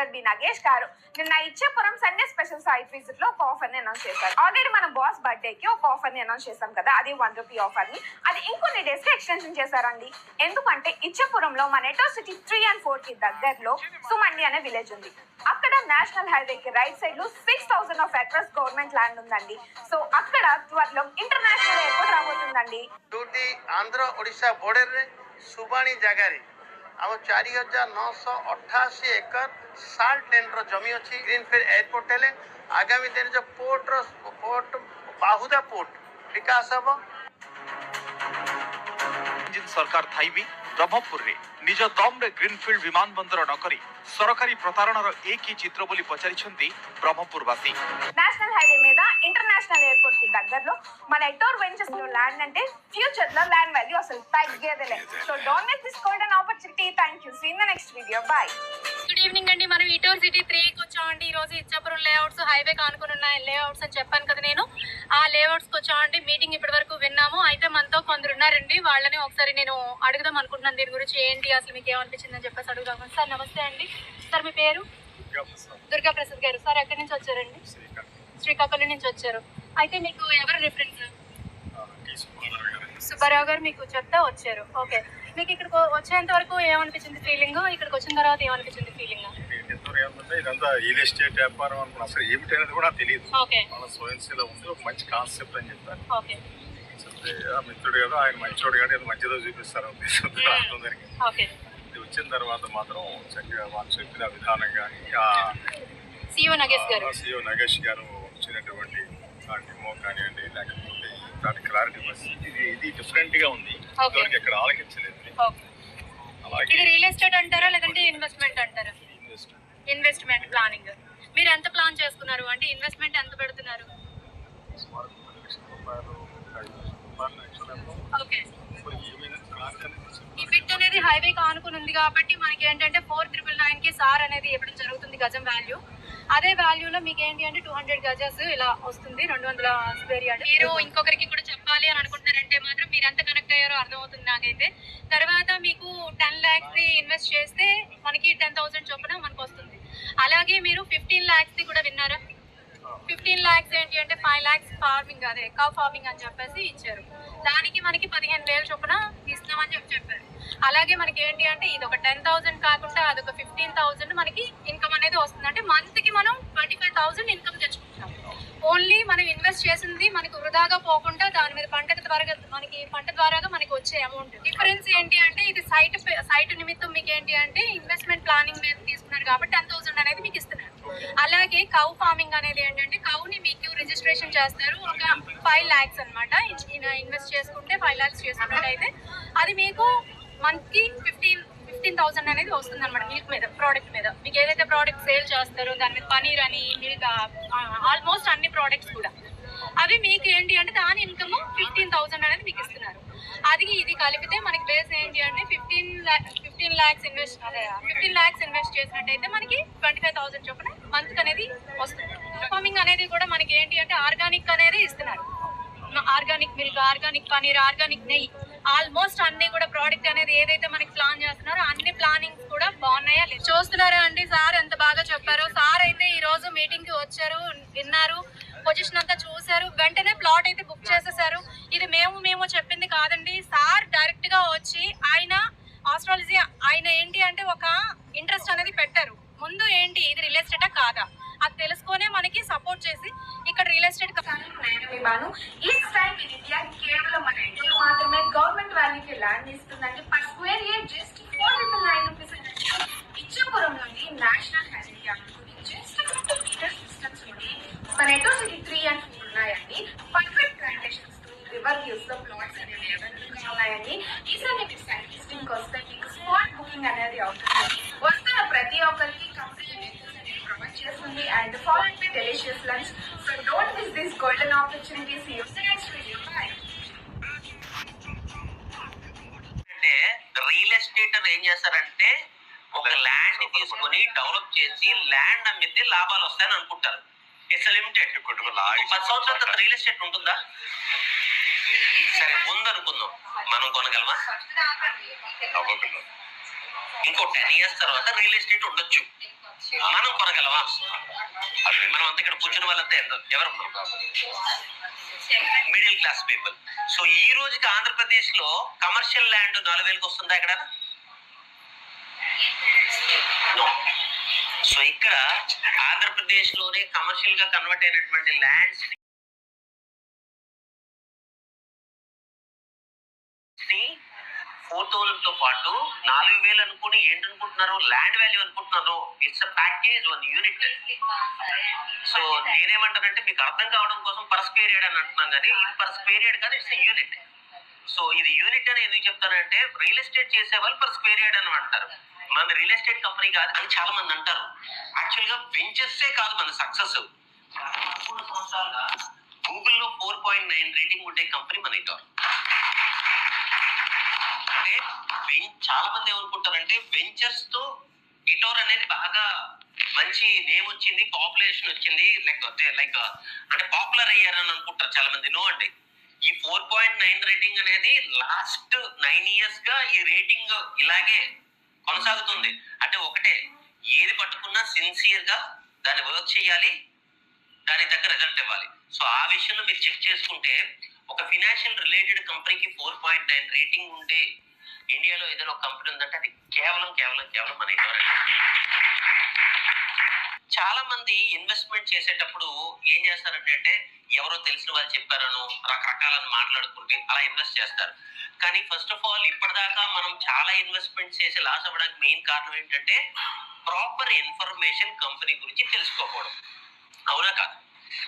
Mister B Nagesh గారు నిన్న Ichchapuram Sunday special site విజిట్లో ఒక ఆఫర్ని అనౌన్స్ చేశారు. ఆల్రెడీ మన బాస్ బర్త్డే కి ఒక ఆఫర్ని అనౌన్స్ చేశాం కదా అది వన్ రూపీ ఆఫర్ని. అది ఇంకొన్ని డేస్కి ఎక్స్టెన్షన్ చేశారండి. ఎందుకంటే ఇచ్చేపురంలో మన ఎటో సిటీ త్రీ అండ్ ఫోర్కి దగ్గరలో సుమండి అనే విలేజ్ ఉంది. అక్కడ నేషనల్ హైవే కి రైట్ సైడ్లో six thousand of acres government land ఉందండి. సో అక్కడ త్వరలో ఇంటర్నేషనల్ ఎయిర్పోర్ట్ రాబోతుందండి. ఆంధ్ర ఒడిశా బోర్డర్ సుబాణి జగారి. ଜାଗାରେ ଆମ ଚାରି ହଜାର ନଅଶହ ଅଠାଅଶୀ ଏକର ସାଲ୍ଟ ଲେନ୍ର ଜମି ଅଛି ଗ୍ରୀନଫିଲ୍ଡ ଏୟାରପୋର୍ଟ ହେଲେ ଆଗାମୀ ଦିନରେ ଯୋଉ ପୋର୍ଟର ପୋର୍ଟ ବାହୁଦା ପୋର୍ଟ ବିକାଶ ହେବ ଜିନ୍ ସରକାର ଥାଇ ବି ବ୍ରହ୍ମପୁରରେ ନିଜ ଦମରେ ଗ୍ରୀନଫିଲ୍ଡ ବିମାନ ବନ୍ଦର ନ କରି ସରକାରୀ ପ୍ରତାରଣାର ଏ କି ଚିତ୍ର ବୋଲି ପଚାରିଛନ୍ତି ବ୍ରହ୍ମପୁରବାସୀ నేషనల్ హైవే మీద ఇంటర్నేషనల్ ఎయిర్పోర్ట్ కి దగ్గరలో మన ఎటోర్ వెంచర్స్ లో ల్యాండ్ అంటే ఫ్యూచర్ లో ల్యాండ్ వాల్యూ అసలు తగ్గేదేలే so don't miss this golden opportunity thank you see the next video bye good evening అండి. మనం ఈటోర్ సిటీ త్రీకి వచ్చామండి. ఈ రోజు ఇచ్చాపురం లేఅవుట్స్ హైవే కానుకుని ఉన్న లేఅవుట్స్ అని చెప్పాను కదా నేను. ఆ లేఅవుట్స్కి వచ్చామండి. మీటింగ్ ఇప్పటి వరకు విన్నాము. అయితే మనతో కొందరు ఉన్నారండి. వాళ్ళని ఒకసారి నేను అడుగుదాం అనుకుంటున్నాను. దీని గురించి ఏంటి? అసలు మీకు ఏమనిపించింది అని చెప్పేసి అడుగుదాం సార్ నమస్తే అండి. సార్ మీ పేరు? దుర్గా ప్రసాద్ గారు. సార్ ఎక్కడి నుంచి వచ్చారండి? శ్రీకాకుళం. నుంచి వచ్చారు. అయితే మీకు ఎవరు రిఫరెన్స్ సుబ్బారావు గారు మీకు చెప్తే వచ్చారు. ఓకే. మీకు ఇక్కడికి వచ్చేంత వరకు ఏమనిపించింది ఫీలింగ్ ఇక్కడికి వచ్చిన తర్వాత ఏమనిపించింది ఫీలింగ్ ఇదంతా రియల్ ఎస్టేట్ వ్యాపారం అనుకున్నా. అసలు ఏమిటి అనేది కూడా తెలియదు. మన స్వయంశీలో ఉంది ఒక మంచి కాన్సెప్ట్ అని చెప్పారు ఆ మిత్రుడు కదా ఆయన మంచోడు కానీ ఏదో మంచిదో చూపిస్తారు ఉద్దేశంతో అర్థం జరిగింది. ఓకే. ఇది వచ్చిన తర్వాత మాత్రం చక్కగా వాళ్ళు చెప్పిన విధానం కానీ ఆ సిఇఓ నగేష్ గారు. సిఇఓ నగేష్ గారు వచ్చినటువంటి ఆ డెమో కానివ్వండి లేకపోతే దాని క్లారిటీ ఇది ఇది డిఫరెంట్గా ఉంది. ఇదివరకు ఎక్కడ ఆలకించలేదు. ఇది రియల్ ఎస్టేట్ అంటారా లేదంటే ఇన్వెస్ట్మెంట్ అంటారా? ఇన్వెస్ట్మెంట్ ప్లానింగ్ మీరు ఎంత ప్లాన్ చేసుకున్నారు? అంటే ఇన్వెస్ట్మెంట్ ఎంత పెడుతున్నారు? ఓకే ఈ బిట్ అనేది హైవే ఆనుకుని ఉంది కాబట్టి మనకి ఏంటంటే ఫోర్ ట్రిపుల్ నైన్కి సార్ అనేది ఇవ్వడం జరుగుతుంది గజం వాల్యూ అదే వాల్యూలో మీకు ఏంటి అంటే టూ హండ్రెడ్ గజాస్ ఇలా వస్తుంది రెండు వందల స్క్వేర్ యార్డ్ మీరు ఇంకొకరికి కూడా చెప్పాలి అని అనుకుంటున్నారంటే మాత్రం మీరు ఎంత కనెక్ట్ అయ్యారో అర్థమవుతుంది నాకైతే. తర్వాత మీకు టెన్ ల్యాక్స్ ఇన్వెస్ట్ చేస్తే మనకి టెన్ థౌసండ్ చొప్పున మనకు వస్తుంది. అలాగే మీరు ఫిఫ్టీన్ ల్యాక్స్ కూడా విన్నారా? ఫిఫ్టీన్ ల్యాక్స్ ఏంటి అంటే ఫైవ్ ల్యాక్స్ ఫార్మింగ్ అదే కౌ ఫార్మింగ్ అని చెప్పేసి ఇచ్చారు. దానికి మనకి పదిహేను వేలు చొప్పున ఇస్తామని చెప్పి చెప్పారు. అలాగే మనకి ఏంటి అంటే ఇది ఒక టెన్ థౌసండ్ కాకుండా అదొక ఫిఫ్టీన్ థౌసండ్ మనకి ఇన్కమ్ అనేది వస్తుంది. అంటే మంత్కి మనం ట్వంటీ ఫైవ్ థౌసండ్ ఇన్కమ్ తెచ్చుకుంటాం. ఓన్లీ మనం ఇన్వెస్ట్ చేసింది మనకి వృధాగా పోకుండా దాని మీద పంట ద్వారా మనకి పంట ద్వారాగా మనకి వచ్చే అమౌంట్ డిఫరెన్స్ ఏంటి అంటే ఇది సైట్ సైట్ నిమిత్తం మీకు ఏంటి అంటే ఇన్వెస్ట్మెంట్ ప్లానింగ్ మీద తీసుకున్నారు కాబట్టి టెన్ థౌసండ్ అనేది మీకు ఇస్తున్నారు. అలాగే కౌ ఫార్మింగ్ అనేది ఏంటంటే కౌని మీకు రిజిస్ట్రేషన్ చేస్తారు. ఒక ఫైవ్ ల్యాక్స్ అనమాట ఇన్వెస్ట్ చేసుకుంటే ఫైవ్ ల్యాక్స్ చేసుకున్నట్టయితే అది మీకు మంత్కి ఫిఫ్టీన్ ఫిఫ్టీన్ థౌసండ్ అనేది వస్తుంది అనమాట మిల్క్ మీద ప్రోడక్ట్ మీద. మీకు ఏదైతే ప్రోడక్ట్ సేల్ చేస్తారో దాని మీద పనీర్ అని మిల్క్ ఆల్మోస్ట్ అన్ని ప్రోడక్ట్స్ కూడా. అవి మీకు ఏంటి అంటే దాని ఇన్కమ్ ఫిఫ్టీన్ థౌసండ్ అనేది మీకు ఇస్తున్నారు. అది ఇది కలిపితే మనకి బేస్ ఏంటి అంటే ఫిఫ్టీన్ ఫిఫ్టీన్ ల్యాక్స్ ఇన్వెస్ట్ అదే ఫిఫ్టీన్ ల్యాక్స్ ఇన్వెస్ట్ చేసినట్టయితే మనకి ట్వంటీ ఫైవ్ థౌసండ్ చొప్పున మంత్ అనేది వస్తుంది. ఫార్మింగ్ అనేది కూడా మనకి ఏంటి అంటే ఆర్గానిక్ అనేది ఇస్తున్నారు. Organic milk organic paneer organic నెయ్యి. ఆల్మోస్ట్ అన్ని కూడా ప్రోడక్ట్ అనేది ఏదైతే మనకి ప్లాన్ చేస్తున్నారో అన్ని ప్లానింగ్స్ కూడా బాగున్నాయా లేదు? చూస్తున్నారా అండి? సార్ ఎంత బాగా చెప్పారు. సార్ అయితే ఈ రోజు మీటింగ్కి వచ్చారు విన్నారు పొజిషన్ అంతా చూశారు. వెంటనే ప్లాట్ అయితే బుక్ చేసేసారు. ఇది మేము మేము చెప్పింది కాదండి. సార్ డైరెక్ట్గా వచ్చి ఆయన ఆస్ట్రాలజీ ఆయన ఏంటి అంటే ఒక ఇంట్రెస్ట్ అనేది పెట్టారు. ముందు ఏంటి? ఇది రియల్ ఎస్టేటా కాదా? అది తెలుసుకొనే మనకి సపోర్ట్ చేసి ఇక్కడ రియల్ ఎస్టేట్ నేను బాను ఈ స్టైల్ ఇన్ ఇండియా కేవలం మన ఇండియాలో మాత్రమే గవర్నమెంట్ వాల్యూకి ల్యాండ్ ఇస్తుందండి per square year just four triple nine rupees Ichchapuram నుండి నేషనల్ హైవే అనుకుని జస్ట్ ఫిఫ్టీ సిస్టమ్స్ నుండి మన ఎటో త్రీ అండ్ ఫోర్ ఉన్నాయండి. పర్ఫెక్ట్ ప్లాంటేషన్స్ రివర్ వ్యూస్లో ప్లాట్స్ అనేవి అవైలబుల్ ఉన్నాయండి. ఈసారి మీకు సైట్ విజిటింగ్ వస్తే మీకు స్పాట్ బుకింగ్ అనేది అవుతుంది. వస్తున్న ప్రతి ఒక్కరికి కంప్లీట్ ప్రొవైడ్ చేస్తుంది and follow with delicious lunch so don't miss this golden opportunity see you next video real estate ఏం చేస్తారంటే ఒక ల్యాండ్ తీసుకొని డెవలప్ చేసి ల్యాండ్ అమ్మితే లాభాలు వస్తాయని అనుకుంటారు. ఇట్స్ లిమిటెడ్ పది సంవత్సరాల తర్వాత రియల్ ఎస్టేట్ ఉంటుందా? సరే ఉందనుకుందాం మనం కొనగలమా? ఇంకో టెన్ ఇయర్స్ తర్వాత రియల్ ఎస్టేట్ ఉండొచ్చు. మనం కొనగలవా? అది మనం అంతా ఇక్కడ కూర్చున్న వాళ్ళంతా ఎంత- ఎవరు మిడిల్ క్లాస్ పీపుల్. సో ఈ రోజుకి ఆంధ్రప్రదేశ్లో కమర్షియల్ ల్యాండ్ నాలుగు వేలకు వస్తుందా ఇక్కడ? సో ఇక్కడ ఆంధ్రప్రదేశ్లోనే కమర్షియల్గా కన్వర్ట్ అయినటువంటి ల్యాండ్స్ ఫోర్ థౌసండ్తో పాటు నాలుగు వేలు అనుకుని ఏంటనుకుంటున్నారు? ల్యాండ్ వాల్యూ అనుకుంటున్నారు. It's package one unit so నేనేమంటానంటే మీకు అర్థం కావడం కోసం పర్ స్క్వేర్ యార్డ్ అని అంటున్నాను కానీ ఇది పర్ స్క్వేర్ యార్డ్ కాదు ఇట్స్ యూనిట్ సో ఇది యూనిట్ అని ఎందుకు చెప్తానంటే రియల్ ఎస్టేట్ చేసే వాళ్ళు పర్ స్క్వేర్ యార్డ్ అని అంటారు. మన రియల్ ఎస్టేట్ కంపెనీ కాదు అని చాలా మంది అంటారు. యాక్చువల్గా వెంచర్సే కాదు మన సక్సెస్ సంవత్సరాలుగా గూగుల్లో ఫోర్ పాయింట్ నైన్ రేటింగ్ ఉండే కంపెనీ మన ఇటోర్. అంటే వెం- చాలా మంది ఏమనుకుంటారంటే వెంచర్స్తో ఇటోర్ అనేది బాగా మంచి నేమ్ వచ్చింది పాపులేషన్ వచ్చింది లైక్ లైక్ అంటే పాపులర్ అయ్యారని అనుకుంటారు చాలా మంది నో అండి. ఈ ఫోర్ పాయింట్ నైన్ రేటింగ్ అనేది లాస్ట్ నైన్ ఇయర్స్గా ఈ రేటింగ్ ఇలాగే కొనసాగుతుంది. అంటే ఒకటే ఏది పట్టుకున్నా సిన్సియర్గా దాన్ని వర్క్ చేయాలి దాని దగ్గర రిజల్ట్ ఇవ్వాలి. సో ఆ విషయంలో మీరు చెక్ చేసుకుంటే ఒక ఫినాన్షియల్ రిలేటెడ్ కంపెనీకి ఫోర్ పాయింట్ నైన్ రేటింగ్ ఉండే ఇండియాలో ఏదైనా ఒక కంపెనీ ఉందంటే అది కేవలం కేవలం కేవలం మన ఇండియా చాలా మంది ఇన్వెస్ట్మెంట్ చేసేటప్పుడు ఏం చేస్తారంటే అంటే ఎవరో తెలిసిన వాళ్ళు చెప్పారనో రకరకాలను మాట్లాడుకుంటే అలా ఇన్వెస్ట్ చేస్తారు. కానీ ఫస్ట్ ఆఫ్ ఆల్ ఇప్పటిదాకా మనం చాలా ఇన్వెస్ట్మెంట్ చేసి లాస్ అవ్వడానికి మెయిన్ కారణం ఏంటంటే ప్రాపర్ ఇన్ఫర్మేషన్ కంపెనీ గురించి తెలుసుకోకపోవడం. అవునా కాదు?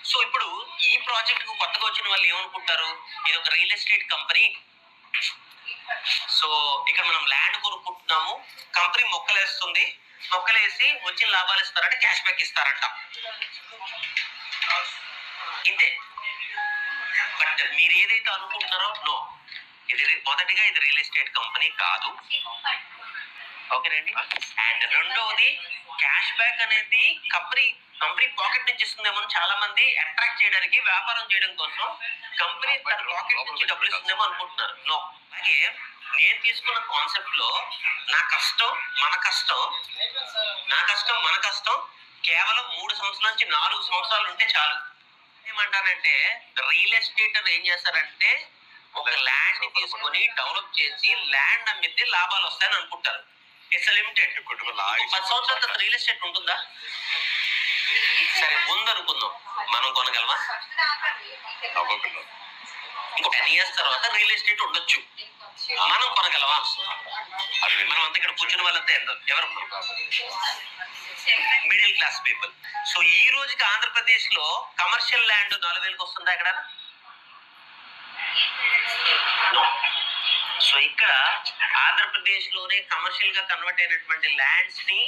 సో ఇప్పుడు ఈ ప్రాజెక్ట్కు కొత్తగా వచ్చిన వాళ్ళు ఏమనుకుంటారు? ఇది ఒక రియల్ ఎస్టేట్ కంపెనీ సో ఇక్కడ మనం ల్యాండ్ కొనుక్కుంటున్నాము. కంపెనీ మొక్కలేస్తుంది. మొక్కలేసి వచ్చిన లాభాలు ఇస్తారంటే క్యాష్ బ్యాక్ ఇస్తారంట. ఇంతే. బట్ మీరు ఏదైతే అనుకుంటున్నారో నో ఇది మొదటిగా ఇది రియల్ ఎస్టేట్ కంపెనీ కాదు. ఓకేనండి? అండ్ రెండవది క్యాష్ బ్యాక్ అనేది కంపెనీ కంపెనీ పాకెట్ నుంచి ఇస్తుందేమో చాలా మంది అట్రాక్ట్ చేయడానికి వ్యాపారం చేయడం కోసం కంపెనీ తన పాకెట్ నుంచి డబ్బులు ఇస్తుందేమో అనుకుంటున్నారు. నో అలాగే నేను తీసుకున్న కాన్సెప్ట్లో నా కష్టం మన కష్టం నా కష్టం మన కష్టం కేవలం మూడు సంవత్సరాల నుంచి నాలుగు సంవత్సరాలు ఉంటే చాలు. ఏమంటారంటే రియల్ ఎస్టేట్ ఏం చేస్తారంటే ఒక ల్యాండ్ తీసుకొని డెవలప్ చేసి ల్యాండ్ అమ్మితే లాభాలు వస్తాయని అనుకుంటారు. ఇట్స్ లిమిటెడ్ పది సంవత్సరాల తర్వాత రియల్ ఎస్టేట్ ఉంటుందా? సరే ఉందనుకుందాం. మనం కొనగలమా? ఇంకో టెన్ ఇయర్స్ తర్వాత రియల్ ఎస్టేట్ ఉండొచ్చు. మనం కొనగలవా? అది మనం అంతా ఇక్కడ కూర్చున్న వాళ్ళంతా ఎవరు మిడిల్ క్లాస్ పీపుల్ సో ఈ రోజుకి ఆంధ్రప్రదేశ్లో కమర్షియల్ ల్యాండ్ నాలుగు వేలకు వస్తుందా ఇక్కడ? సో ఇక్కడ ఆంధ్రప్రదేశ్లోనే కమర్షియల్గా కన్వర్ట్ అయినటువంటి ల్యాండ్స్ని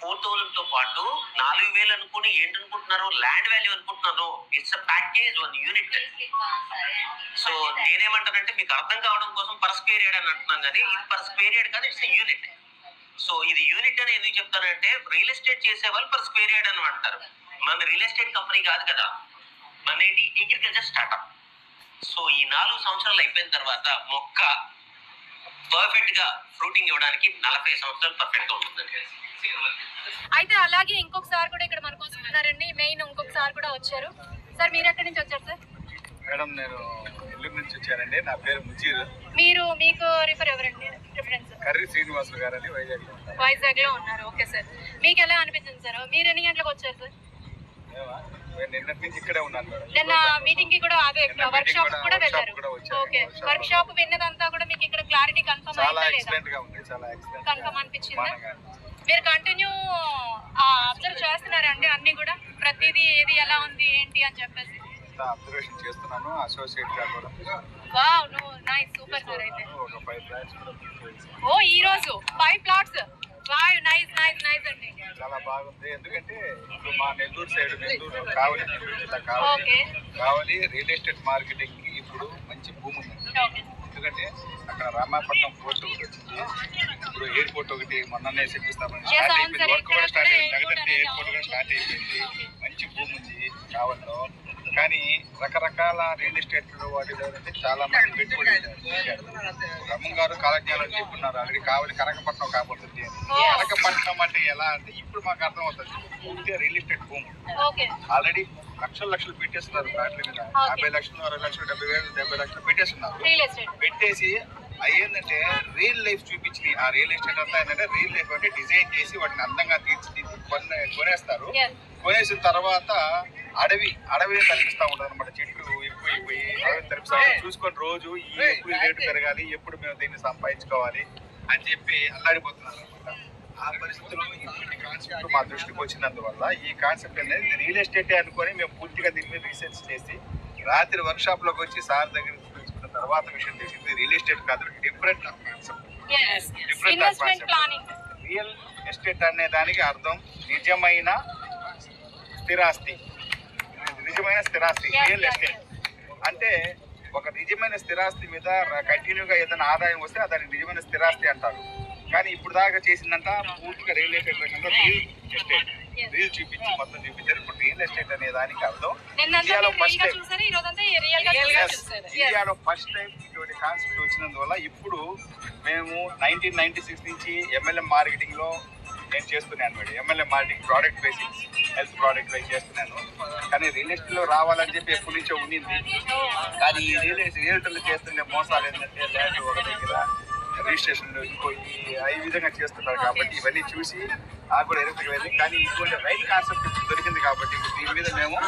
ఫోర్ థౌసండ్తో పాటు నాలుగు వేలు అనుకుని ఏంటనుకుంటున్నారు ల్యాండ్ వాల్యూ అనుకుంటున్నారు it's a package one unit. So నేనేమంటానంటే మీకు అర్థం కావడం కోసం పర్ స్క్వేర్ యార్డ్ అని అంటున్నాను కానీ ఇది పర్ స్క్వేర్ యార్డ్ కాదు ఇట్స్ యూనిట్. సో ఇది యూనిట్ అని ఎందుకు చెప్తానంటే రియల్ ఎస్టేట్ చేసే వాళ్ళు పర్ స్క్వేర్ యార్డ్ అని అంటారు. మన రియల్ ఎస్టేట్ కంపెనీ కాదు కదా. మన అగ్రికల్చర్ స్టార్ట్అప్ సో ఈ నాలుగు సంవత్సరాలు అయిపోయిన తర్వాత మొక్క పర్ఫెక్ట్గా ఫ్రూటింగ్ ఇవ్వడానికి నలభై సంవత్సరాలు పర్ఫెక్ట్గా ఉంటుందండి. అయితే అలాగే ఇంకొకసారి కూడా ఇక్కడ మన కోసం ఉన్నారండి. మెయిన్ ఇంకొకసారి కూడా వచ్చారు. సార్ మీరు ఎక్కడి నుంచి వచ్చారు సార్? మేడం నేను నెల్లూరు నుంచి వచ్చానండి. నా పేరు ముజీర్. మీరు మీకు రిఫర్ ఎవరండి? రిఫరెన్స్ కర్రీ శ్రీనివాసులు గారు అని ఉంటారు. వైజాగ్లో ఉన్నారు. Okay sir. మీకు ఎలా అనిపించింది సార్? మీరు ఎన్ని గంటలకు వచ్చారు సార్? నిన్న మీటింగ్కి కూడా అదే వర్క్ షాప్ కూడా వెళ్ళారు. ఓకే. వర్క్ షాప్ విన్నదంతా కూడా మీకు ఇక్కడ క్లారిటీ కన్ఫర్మ్ అయిందా లేదా? కన్ఫర్మ్ అనిపించిందా. మీరు కంటిన్యూ అబ్జర్వ్ చేస్తున్నారండి అన్ని కూడా? ప్రతిదీ ఏది ఎలా ఉంది ఏంటి అని చెప్పేసి. అబ్జర్వేషన్ చేస్తున్నాను. అసోసియేట్గా కూడా wow no nice super sir అయితే. ఒక ఫైవ్. ఓ ఈ రోజు five plots wow nice nice nice అండి. చాలా బాగుంది. ఎందుకంటే ఇప్పుడు మా నెల్లూరు సైడ్ నెల్లూరు కావలి నెల్లూరు జిల్లా Kavali. Okay Kavali real estate మార్కెటింగ్కి ఇప్పుడు మంచి భూమి ఉంది. ఓకే ఎందుకంటే అక్కడ రామాపట్నం పోర్ట్ ఒకటి వచ్చింది. ఇప్పుడు ఎయిర్పోర్ట్ ఒకటి మొన్ననే శంకుస్థాపన స్టార్ట్ అయిపోయింది. వర్క్ కూడా స్టార్ట్ అయింది. అనేది ఎయిర్పోర్ట్ కూడా స్టార్ట్ అయిపోయింది. మంచి భూమి ఉంది కావలిలో. కానీ రకరకాల రియల్ ఎస్టేట్ వాటిలో అయితే చాలా మంది పెట్టుబడి. బ్రహ్మం గారు కాలజ్ఞానం చెప్పున్నారు. ఆల్రెడీ కావాలి కనకపట్నం కాబోతుంది కనకపట్నం అంటే ఎలా అంటే ఇప్పుడు మాకు అర్థం అవుతుంది రియల్ ఎస్టేట్ భూమి. ఆల్రెడీ లక్షలు లక్షలు పెట్టేస్తున్నారు ఫ్లాట్ల మీద యాభై లక్షలు అరవై లక్షలు డెబ్బై వేలు డెబ్బై లక్షలు పెట్టేస్తున్నారు. పెట్టేసి అయ్యిందంటే రియల్ లైఫ్ చూపించి ఆ రియల్ ఎస్టేట్ అంతా ఏంటంటే రియల్ లైఫ్ అంటే డిజైన్ చేసి వాటిని అందంగా తీర్చిదిద్ది కొన్న కొనేస్తారు. కొనేసిన తర్వాత అడవి అడవిని తలపిస్తూ ఉంటారు అనమాట చెట్లు ఎక్కువ అయిపోయి అడవిని తలపిస్తా చూసుకొని రోజు ఈ రేటు పెరగాలి ఎప్పుడు మేము దీన్ని సంపాదించుకోవాలి అని చెప్పి అల్లాడిపోతున్నారు. అనమాట ఆ పరిస్థితుల్లో ఇటువంటి కాన్సెప్ట్ మా దృష్టికి వచ్చినందువల్ల ఈ కాన్సెప్ట్ అనేది రియల్ ఎస్టేట్ అనుకొని మేము పూర్తిగా దీని మీద రీసెర్చ్ చేసి రాత్రి వర్క్ షాప్లోకి వచ్చి సార్ దగ్గర తెలుసుకున్న తర్వాత విషయం తెలిసింది. రియల్ ఎస్టేట్ కాదు different concept concept. Planning real estate అనే దానికి అర్థం నిజమైన స్థిరాస్తి. నిజమైన స్థిరాస్తి రియల్ ఎస్టేట్ అంటే ఒక నిజమైన స్థిరాస్తి మీద కంటిన్యూగా ఏదైనా ఆదాయం వస్తే దాన్ని నిజమైన స్థిరాస్తి అంటారు. కానీ ఇప్పుడు దాకా చేసిందంతా పూర్తిగా రియల్ ఎస్టేట్ రకంగా రియల్ ఎస్టేట్. రియల్ చూపించి మొత్తం చూపించారు. ఇప్పుడు రియల్ ఎస్టేట్ అనే దానికి అర్థం. ఇండియాలో ఫస్ట్ టైం. ఇండియాలో ఫస్ట్ టైం ఇటువంటి కాన్సెప్ట్ వచ్చినందువల్ల ఇప్పుడు మేము నైన్టీన్ నైన్టీ సిక్స్ నుంచి ఎంఎల్ఎం మార్కెటింగ్లో నేను చేస్తున్నాను madam. MLM marketing product basics health product base చేస్తున్నాను. కానీ రియల్ ఎస్టేట్లో రావాలని చెప్పి ఎప్పటి నుంచో ఉండింది కానీ ఈ రియల్ రియల్టర్లు చేస్తున్న మోసాలు ఏంటంటే ల్యాండ్ ఒక దగ్గర రిజిస్ట్రేషన్ ఇంకో ఈ- విధంగా చేస్తున్నారు కాబట్టి ఇవన్నీ చూసి నాకు కూడా వెళ్ళి కానీ ఇటువంటి రైట్ కాన్సెప్ట్ దొరికింది కాబట్టి దీని మీద మేము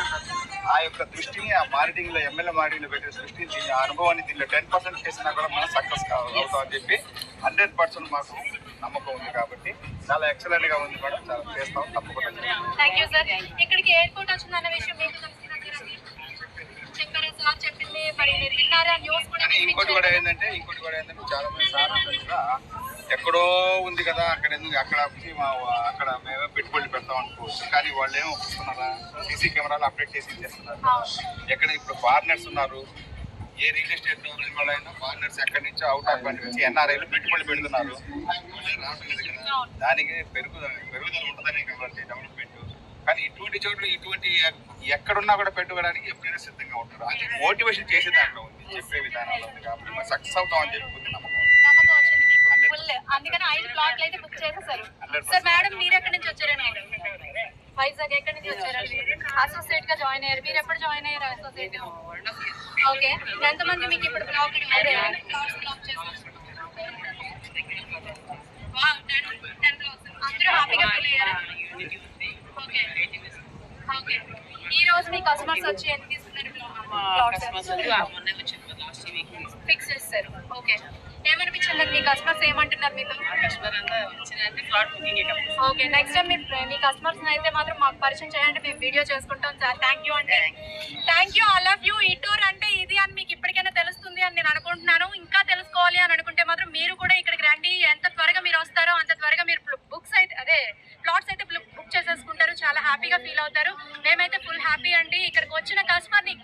ఆ యొక్క దృష్టిని ఆ మార్కెటింగ్లో ఎమ్మెల్యే మార్కెటింగ్లో పెట్టే దృష్టిని దీని ఆ అనుభవాన్ని దీనిలో టెన్ పర్సెంట్ చేసినా కూడా మనం సక్సెస్ అవుతామని చెప్పి హండ్రెడ్ పర్సెంట్ మాకు నమ్మకం ఉంది కాబట్టి చాలా ఎక్సలెంట్గా ఉంది మేడం. చాలా చేస్తాం తప్పకుండా. ఇక్కడికి ఎయిర్పోర్ట్ వచ్చిందన్న విషయం సార్ చెప్పింది మరి మీరు విన్నారా? న్యూస్ కూడా కానీ ఇంకోటి కూడా? ఏంటంటే ఇంకోటి కూడా ఏంటంటే చాలా మంది సార్ కూడా ఎక్కడో ఉంది కదా అక్కడ ఎందుకు అక్కడ అక్కడ మేమే పెట్టుబడులు పెడతాం అనుకోవచ్చు కానీ వాళ్ళు ఏమో ఒప్పుకున్నారా? సీసీ కెమెరాలు అప్డేట్ చేసి ఇచ్చేస్తున్నారు. ఎక్కడ ఇప్పుడు ఫారినర్స్ ఉన్నారు? ఏ రియల్ ఎస్టేట్ వాళ్ళైనా ఫారినర్స్ ఎక్కడి నుంచో అవుట్ ఆఫ్ కంట్రీ నుంచి ఎన్ఆర్ఐలు పెట్టుబడులు పెడుతున్నారు. దానికి పెరుగుదల పెరుగుదల ఉంటుందని డెవలప్మెంట్. కానీ ఇటువంటి చోట్ల ఇటువంటి ఎక్కడున్నా కూడా పెట్టుకోవడానికి ఎప్పుడైనా సిద్ధంగా ఉంటారు. అది మోటివేషన్ చేసే దాంట్లో ఉంది. చెప్పే విధానంలో ఉంది కాబట్టి మనం సక్సెస్ అవుతాం అని చెప్పి నమ్మకం. అందుకని ఐదు ప్లాట్లు అయితే బుక్ చేసేసారు. సార్ మేడం మీరు ఎక్కడి నుంచి వచ్చారండి? వైజాగ్ ఎక్కడి నుంచి వచ్చారండి అసోసియేట్గా జాయిన్ అయ్యారు. మీరు ఎప్పుడు జాయిన్ అయ్యారు అసోసియేట్ ఓకే ఎంతమంది మీకు ఇప్పుడు బ్లాక్ అందరూ హ్యాపీగా ఫీల్ అయ్యారా? ఓకే ఓకే ఈ రోజు మీ కస్టమర్స్ వచ్చి ఎంత తీసుకున్నారు? ఫిక్స్ చేస్తారు. ఓకే ఏమనిపించింది? మీ కస్టమర్స్ ఏమంటున్నారు మీతో ఓకే నెక్స్ట్ టైం మీ మీ కస్టమర్స్ అయితే మాత్రం మాకు పరిచయం చేయండి. మేము వీడియో చేసుకుంటాం సార్. థ్యాంక్ యూ అంటే thank you I love you ఈ టూర్ అంటే ఇది అని మీకు ఇప్పటికైనా తెలుస్తుంది అని నేను అనుకుంటున్నాను. ఇంకా తెలుసుకోవాలి అని అనుకుంటే మాత్రం మీరు కూడా ఇక్కడికి రండి. ఎంత త్వరగా మీరు వస్తారో అంత త్వరగా మీరు బుక్స్ అయితే అదే ప్లాట్స్ అయితే బుక్ చేసేసుకుంటారు చాలా హ్యాపీగా ఫీల్ అవుతారు. మేమైతే ఫుల్ హ్యాపీ అండి. ఇక్కడికి వచ్చిన కస్టమర్ని